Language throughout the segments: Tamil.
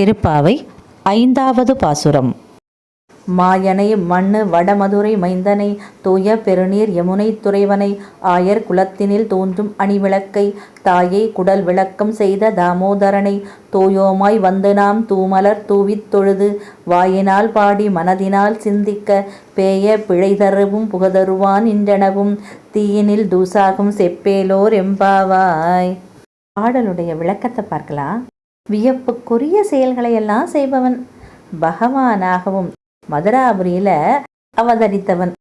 திருப்பாவை ஐந்தாவது பாசுரம். மாயனை மண்ணு வடமதுரை மைந்தனை தூய பெருநீர் யமுனை துறைவனை ஆயர் குலத்தினில் தோன்றும் அணிவிளக்கை தாயை குடல் விளக்கம் செய்த தாமோதரனை தூயோமாய் வந்து நாம் தூமலர் தூவித் தொழுது வாயினால் பாடி மனதினால் சிந்திக்க பேய பிழை தருவும் புகதருவான் இன்றெனவும் தீயினில் தூசாகும் செப்பேலோர் எம்பாவாய். பாடலுடைய விளக்கத்தை பார்க்கலாம். வியப்புக்குரிய செயல்களை எல்லாம் செய்பவன். பகவானாகவும் மதுராபுரியில அவதரித்தவன்.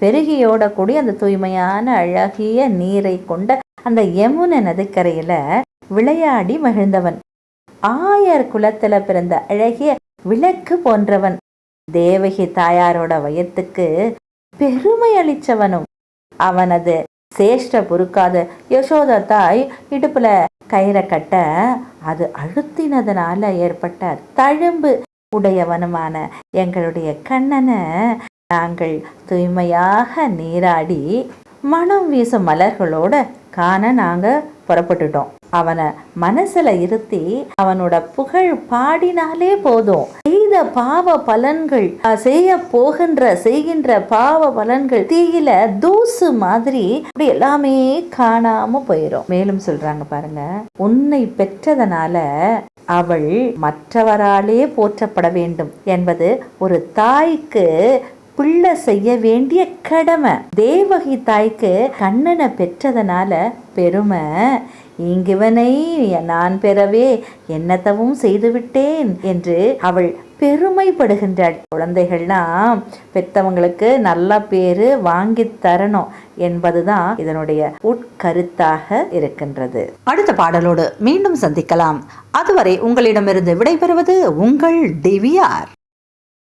பெருகியோடக்கூடிய அந்த தூய்மையான அழகிய நீரை கொண்ட அந்த யமுன நதிக்கரையில விளையாடி மகிழ்ந்தவன். ஆயர் குலத்துல பிறந்த அழகிய விளக்கு போன்றவன். தேவகி தாயாரோட வயத்துக்கு பெருமை அளிச்சவனும். அவனது சேஷ்ட பொறுக்காத யசோத தாய் இடுப்புல கயிறை கட்ட அது அழுத்தினதுனால ஏற்பட்ட தழும்பு உடையவனுமான எங்களுடைய கண்ணனை நாங்கள் தூய்மையாக நீராடி மனம் வீசும் மலர்களோட காண நாங்கள் புறப்பட்டுட்டோம். அவனை மனசுல இருத்தி அவனோட புகழ் பாடினாலே போதும். செய்த பாவ பலன்கள் செய்ய போகின்ற செய்கின்ற பாவ பலன்கள் தீயில தூசு மாதிரி அப்படி எல்லாமே காணாம போயிடும் மேலும் சொல்றாங்க பாருங்க உன்னை பெற்றதனால அவள் மற்றவராலே போற்றப்பட வேண்டும் என்பது ஒரு தாய்க்கு பிள்ளை செய்ய வேண்டிய கடமை. தேவகி தாய்க்கு கண்ணனை பெற்றதனால பெருமை. இங்கிவனை நான் பெறவே என்னத்தவும் செய்துவிட்டேன் என்று அவள் பெருமைப்படுகின்றாள். குழந்தைகள்லாம் பெத்தவங்களுக்கு நல்ல பேரு வாங்கி தரணும் என்பதுதான் இதனுடைய உட்கருத்தாக இருக்கின்றது. அடுத்த பாடலோடு மீண்டும் சந்திக்கலாம். அதுவரை உங்களிடமிருந்து விடைபெறுவது உங்கள் டிவிஆர்.